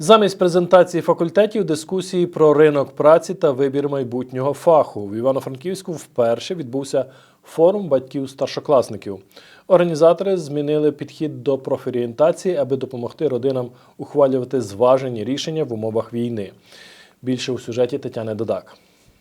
Замість презентації факультетів дискусії про ринок праці та вибір майбутнього фаху в Івано-Франківську вперше відбувся форум батьків старшокласників. Організатори змінили підхід до профорієнтації, аби допомогти родинам ухвалювати зважені рішення в умовах війни. Більше у сюжеті Тетяни Додак.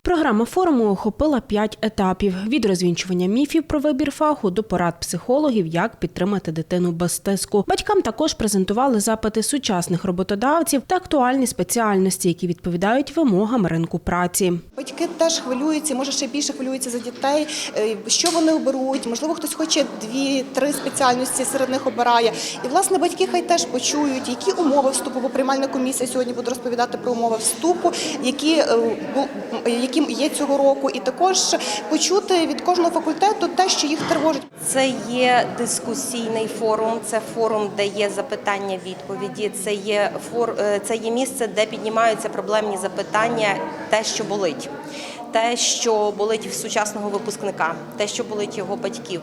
Програма форуму охопила п'ять етапів: від розвінчування міфів про вибір фаху до порад психологів, як підтримати дитину без тиску. Батькам також презентували запити сучасних роботодавців та актуальні спеціальності, які відповідають вимогам ринку праці. Батьки теж хвилюються, може ще більше хвилюються за дітей. е, Що вони оберуть? Можливо, хтось хоче дві-три спеціальності серед них обирає. І власне батьки хай теж почують, які умови вступу, бо приймальна комісія сьогодні буде розповідати про умови вступу, які, е, які є цього року, і також почути від кожного факультету те, що їх тривожить. Це є дискусійний форум, це форум, де є запитання, відповіді. Це є фор, е, це є місце, де піднімаються проблемні запитання, те, що болить. Те, що болить в сучасного випускника, те, що болить його батьків,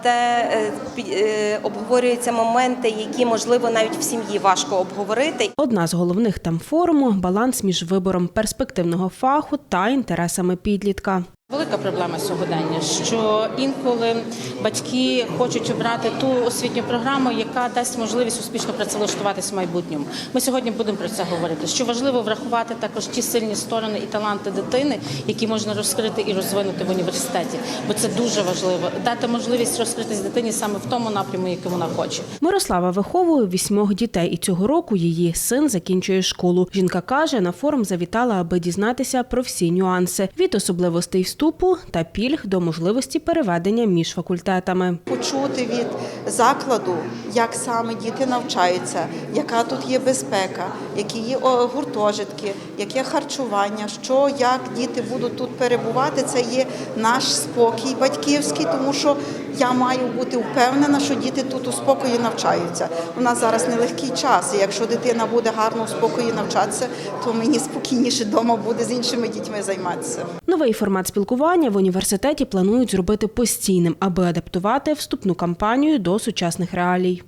Е, те е, е, обговорюються моменти, які можливо навіть в сім'ї важко обговорити. Одна з головних тем форуму баланс між вибором перспективного фаху та інтересами підлітка. Велика проблема сьогодення, що інколи батьки хочуть обрати ту освітню програму, яка дасть можливість успішно працевлаштуватися в майбутньому. Ми сьогодні будемо про це говорити. Що важливо врахувати також ті сильні сторони і таланти дитини, які можна розкрити і розвинути в університеті, бо це дуже важливо дати можливість розкритись дитині саме в тому напряму, який вона хоче. Мирослава виховує вісьмох дітей, і цього року її син закінчує школу. Жінка каже, на форум завітала, аби дізнатися про всі нюанси від особливостей вступу та пільг до можливості переведення між факультетами. почути від закладу, як саме діти навчаються, яка тут є безпека, які є гуртожитки, яке харчування, що як діти будуть тут перебувати. Це є наш спокій батьківський, тому що я маю бути впевнена, що діти тут у спокої навчаються. У нас зараз нелегкий час, і якщо дитина буде гарно у спокої навчатися, то мені спокійніше вдома буде з іншими дітьми займатися. Новий формат спілкування в університеті планують зробити постійним, аби адаптувати вступну кампанію до сучасних реалій.